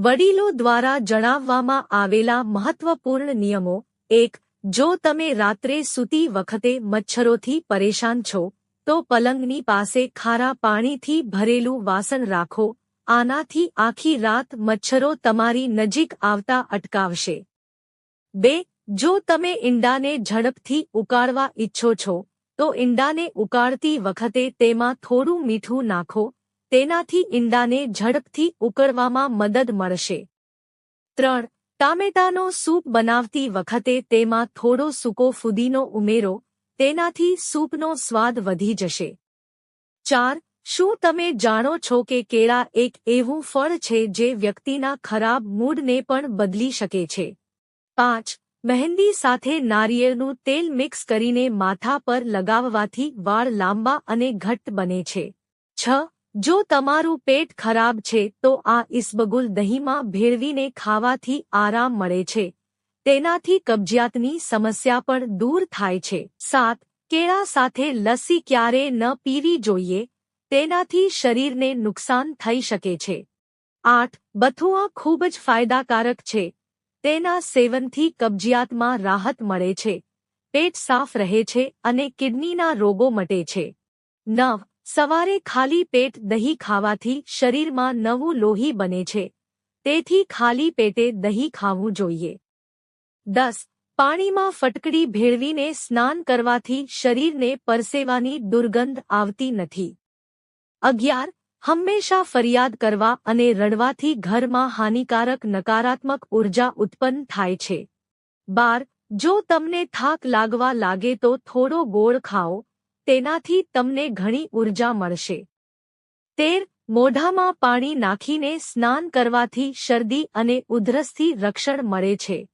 વડીલો દ્વારા જણાવવામાં આવેલા મહત્વપૂર્ણ નિયમો. એક, જો તમે રાત્રે સૂતી વખતે મચ્છરોથી પરેશાન છો, તો પલંગની પાસે ખારા પાણીથી ભરેલું વાસણ રાખો. આનાથી આખી રાત મચ્છરો તમારી નજીક આવતા અટકાવશે. બે, જો તમે ઈંડાને ઝડપથી ઉકાળવા ઈચ્છો છો, તો ઈંડાને ઉકાળતી વખતે તેમાં થોડું મીઠું નાખો. તેનાથી ઈંડાને ઝડપથી ઉકળવામાં મદદ મળશે. ત્રણ, ટામેટાનો સૂપ બનાવતી વખતે તેમાં થોડો સૂકો ફુદીનો ઉમેરો, તેનાથી સૂપનો સ્વાદ વધી જશે. ચાર, શું તમે જાણો છો કે કેળા એક એવું ફળ છે જે વ્યક્તિના ખરાબ મૂડને પણ બદલી શકે છે? પાંચ, મહેંદી સાથે નારિયેળનું તેલ મિક્સ કરીને માથા પર લગાવવાથી વાળ લાંબા અને ઘટ્ટ બને છે. છ જો તમારું પેટ ખરાબ છે, તો આ ઇસ્બગુલ દહીંમાં ભેળવીને ખાવાથી આરામ મળે છે. તેનાથી કબજિયાતની સમસ્યા પણ દૂર થાય છે. સાત, કેળા સાથે લસ્સી ક્યારે ન પીવી જોઈએ? તેનાથી શરીરને નુકસાન થઈ શકે છે. આઠ, બથુઆ ખૂબ જ ફાયદાકારક છે. તેના સેવનથી કબજિયાતમાં રાહત મળે છે. પેટ સાફ રહે છે અને કિડનીના રોગો મટે છે. નવ સવારે ખાલી પેટ દહીં ખાવાથી શરીરમાં નવું લોહી બને છે. તેથી ખાલી પેટે દહીં ખાવું જોઈએ. દસ, પાણીમાં ફટકડી ભેળવીને સ્નાન કરવાથી શરીરને પરસેવાની દુર્ગંધ આવતી નથી. અગિયાર, હંમેશા ફરિયાદ કરવા અને રડવાથી ઘરમાં હાનિકારક નકારાત્મક ઊર્જા ઉત્પન્ન થાય છે. બાર, જો તમને થાક લાગવા લાગે તો થોડો ગોળ ખાઓ. તેનાથી તમને ઘણી ઊર્જા મળશે. તેર, મોઢામાં પાણી નાખીને સ્નાન કરવાથી શરદી અને ઉધરસથી રક્ષણ મળે છે.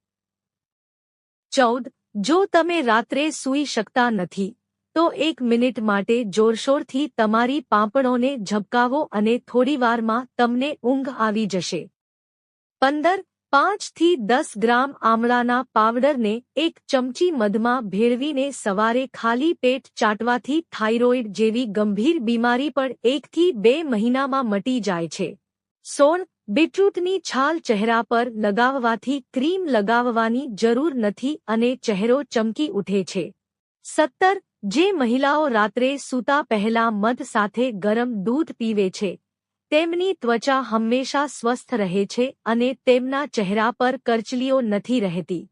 ચૌદ, જો તમે રાત્રે સૂઈ શકતા નથી, તો એક મિનિટ માટે જોરશોરથી તમારી પાંપણોને ઝબકાવો અને થોડીવારમાં તમને ઊંઘ આવી જશે. પંદર પાંચથી દસ ગ્રામ આમળાના પાવડરને એક ચમચી મધમાં ભેળવીને સવારે ખાલી પેટ ચાટવાથી થાઇરોઇડ જેવી ગંભીર બીમારી પણ એકથી બે મહિનામાં મટી જાય છે. સોળ બીટરૂટની છાલ ચહેરા પર લગાવવાથી ક્રીમ લગાવવાની જરૂર નથી અને ચહેરો ચમકી ઉઠે છે. સત્તર, જે મહિલાઓ રાત્રે સૂતા પહેલા મધ સાથે ગરમ દૂધ પીવે છે. તેમની ત્વચા હંમેશા સ્વસ્થ રહે છે અને તેમના ચહેરા પર કરચલીઓ નથી રહેતી.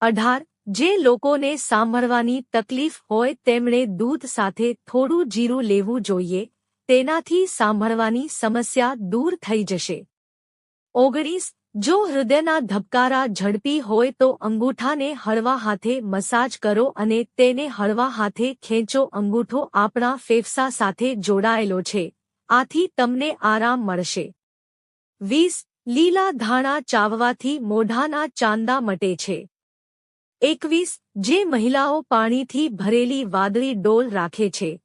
અઢાર, જે લોકોને સાંભળવાની તકલીફ હોય તેમણે દૂધ સાથે થોડું જીરું લેવું જોઈએ, તેનાથી સાંભળવાની સમસ્યા દૂર થઈ જશે. ઓગણીસ, જો હૃદયના ધબકારા ઝડપી હોય તો અંગૂઠાને હળવા હાથે મસાજ કરો અને તેને હળવા હાથે ખેંચો. અંગૂઠો આપણા ફેફસા સાથે જોડાયેલો છે. આથી તમને આરામ મળશે. વીસ, લીલા ધાણા ચાવવાથી મોઢાના ચાંદા મટે છે. એકવીસ, જે મહિલાઓ પાણીથી ભરેલી વાદળી ડોલ રાખે છે,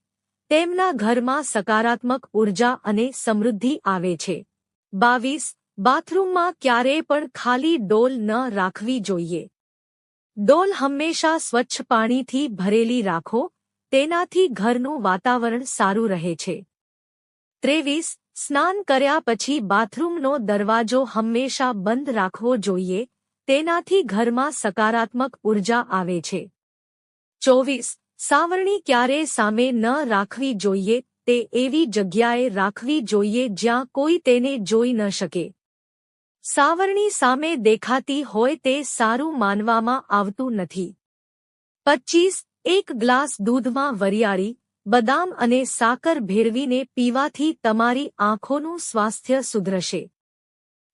તેમના ઘરમાં સકારાત્મક ઊર્જા અને સમૃદ્ધિ આવે છે. બાવીસ, બાથરૂમમાં ક્યારેય પણ ખાલી ડોલ ન રાખવી જોઈએ. ડોલ હંમેશા સ્વચ્છ પાણીથી ભરેલી રાખો, તેનાથી ઘરનું વાતાવરણ સારું રહે છે. ત્રેવીસ, સ્નાન કર્યા પછી બાથરૂમનો દરવાજો હંમેશા બંધ રાખવો જોઈએ, તેનાથી ઘરમાં સકારાત્મક ઊર્જા આવે છે. ચોવીસ, સાવરણી ક્યારેય સામે ન રાખવી જોઈએ, તે એવી જગ્યાએ રાખવી જોઈએ જ્યાં કોઈ તેને જોઈ ન શકે. સાવરણી સામે દેખાતી હોય તે સારું માનવામાં આવતું નથી. પચ્ચીસ એક ગ્લાસ દૂધમાં વરિયાળી બદામ અને સાકર ભેળવીને પીવાથી તમારી આંખોનું સ્વાસ્થ્ય સુધરશે.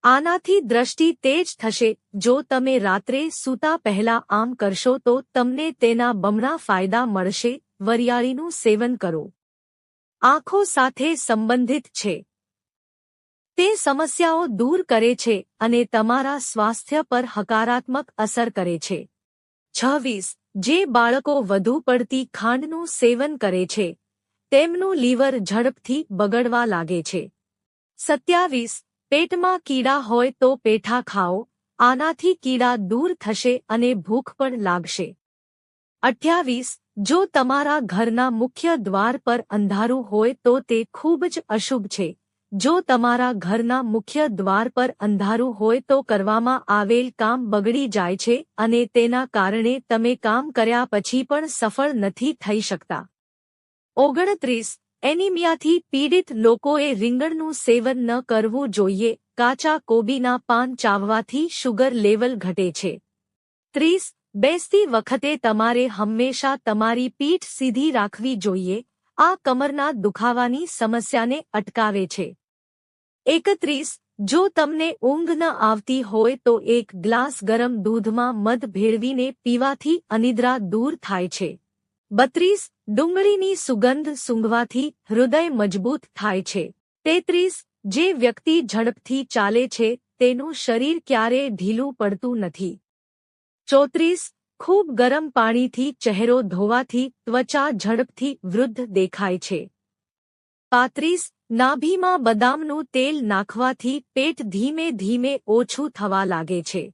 આનાથી દ્રષ્ટિ તેજ થશે. જો તમે રાત્રે સૂતા પહેલા આમ કરશો તો તમને તેના બમણા ફાયદા મળશે. વરિયાળીનું સેવન કરો. આંખો સાથે સંબંધિત છે. તે સમસ્યાઓ દૂર કરે છે અને તમારા સ્વાસ્થ્ય પર હકારાત્મક અસર કરે છે. છવ્વીસ, જે બાળકો વધુ પડતી ખાંડનું સેવન કરે છે, તેમનું લીવર ઝડપથી બગડવા લાગે છે. સત્યાવીસ, પેટમાં કીડા હોય તો પેઠા ખાઓ, આનાથી કીડા દૂર થશે અને ભૂખ પણ લાગશે. અઠ્યાવીસ, જો તમારા ઘરના મુખ્ય દ્વાર પર અંધારું હોય તો તે ખૂબ જ અશુભ છે. જો તમારા ઘરના મુખ્ય દ્વાર પર અંધારું હોય તો કરવામાં આવેલ કામ બગડી જાય છે અને તેના કારણે તમે કામ કર્યા પછી પણ સફળ નથી થઈ શકતા. ઓગણત્રીસ. એનિમિયાથી પીડિત લોકોએ રીંગણનું સેવન ન કરવું જોઈએ. કાચા કોબીના પાન ચાવવાથી શુગર લેવલ ઘટે છે. ત્રીસ. બેસતી વખતે તમારે હંમેશા તમારી પીઠ સીધી રાખવી જોઈએ. આ કમરના દુખાવાની સમસ્યાને અટકાવે છે. એકત્રીસ, જો તમને ઊંઘ ન આવતી હોય તો એક ગ્લાસ ગરમ દૂધમાં મધ ભેળવીને પીવાથી અનિદ્રા દૂર થાય છે. બત્રીસ, ડુંગળીની સુગંધ સૂંઘવાથી હૃદય મજબૂત થાય છે. તેત્રીસ, જે વ્યક્તિ ઝડપથી ચાલે છે, તેનું શરીર ક્યારેય ઢીલું પડતું નથી. ચોત્રીસ ખૂબ ગરમ પાણીથી ચહેરો ધોવાથી ત્વચા ઝડપથી વૃદ્ધ દેખાય છે. પાંત્રીસ, નાભીમાં બદામનું તેલ નાખવાથી પેટ ધીમે ધીમે ઓછું થવા લાગે છે.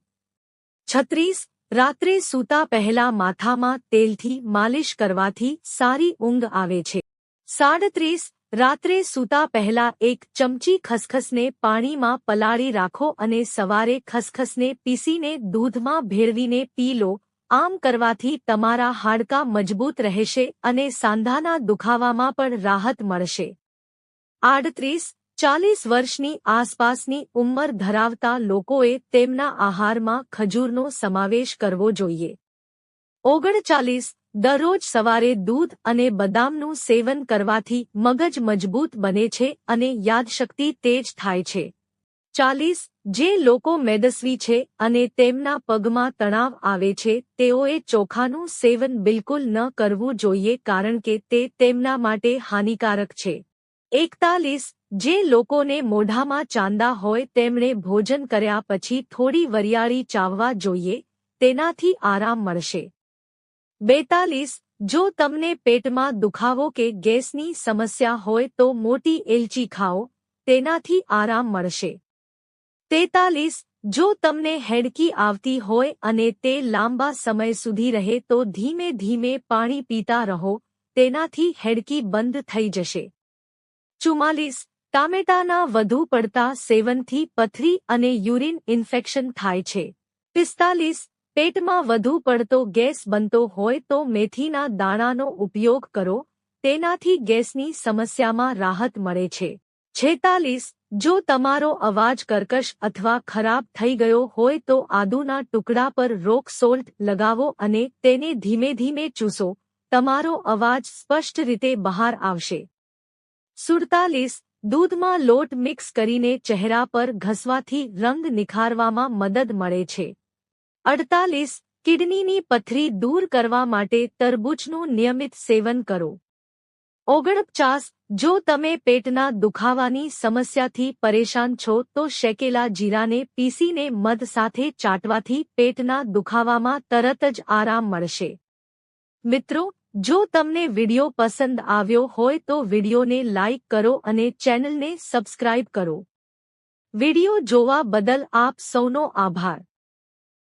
છત્રીસ, રાત્રે સૂતા પહેલા માથામાં તેલથી માલિશ કરવાથી સારી ઊંઘ આવે છે. સાડત્રીસ, રાત્રે સૂતા પહેલા એક ચમચી ખસખસને પાણીમાં પલાળી રાખો અને સવારે ખસખસને પીસીને દૂધમાં ભેળવીને પી લો. આમ કરવાથી તમારા હાડકાં મજબૂત રહેશે અને સાંધાના દુખાવામાં પણ રાહત મળશે. આડત્રીસ, ચાલીસ વર્ષની આસપાસની ઉંમર ધરાવતા લોકોએ તેમના આહારમાં ખજૂરનો સમાવેશ કરવો જોઈએ. ઓગણચાલીસ, દરરોજ સવારે દૂધ અને બદામનું સેવન કરવાથી મગજ મજબૂત બને છે અને યાદશક્તિ તેજ થાય છે. ચાલીસ, જે લોકો મેદસ્વી છે અને તેમના પગમાં તણાવ આવે છે, તેઓએ ચોખાનું સેવન બિલકુલ ન કરવું જોઈએ કારણ કે તે તેમના માટે હાનિકારક છે. એકતાલીસ, જે લોકોને મોઢામાં ચાંદા હોય તેમણે ભોજન કર્યા પછી થોડી વરિયાળી ચાવવા જોઈએ, તેનાથી આરામ મળશે. બેતાલીસ, જો તમને પેટમાં દુખાવો કે ગેસની સમસ્યા હોય તો મોટી એલચી ખાઓ, તેનાથી આરામ મળશે. તેતાલીસ, જો તમને હેડકી આવતી હોય અને તે લાંબા સમય સુધી રહે તો ધીમે ધીમે પાણી પીતા રહો, તેનાથી હેડકી બંધ થઈ જશે. ચુમ્માલીસ, ટામેટાના વધુ પડતા સેવનથી પથરી અને યુરિન ઇન્ફેક્શન થાય છે. પિસ્તાલીસ, પેટમાં વધુ પડતો ગેસ બનતો હોય તો મેથીના દાણાનો ઉપયોગ કરો, તેનાથી ગેસની સમસ્યામાં રાહત મળે છે. છેતાલીસ, જો તમારો અવાજ કર્કશ અથવા ખરાબ થઈ ગયો હોય તો આદુના ટુકડા પર રોક સોલ્ટ લગાવો અને તેને ધીમે ધીમે ચૂસો. તમારો અવાજ સ્પષ્ટ રીતે બહાર આવશે. સુડતાલીસ, દૂધમાં લોટ મિક્સ કરીને ચહેરા પર ઘસવાથી રંગ નિખારવામાં મદદ મળે છે. અડતાલીસ, કિડનીની પથરી દૂર કરવા માટે તરબૂચનું નિયમિત સેવન કરો. ઓગણપચાસ, જો તમે પેટના દુખાવાની સમસ્યાથી પરેશાન છો, તો શેકેલા જીરાને પીસીને મધ સાથે ચાટવાથી પેટના દુખાવામાં તરત જ આરામ મળશે. મિત્રો, જો તમને વિડિયો પસંદ આવ્યો હોય, તો વિડિયોને લાઇક કરો અને ચેનલને સબસ્ક્રાઇબ કરો. વિડિયો જોવા બદલ આપ સૌનો આભાર.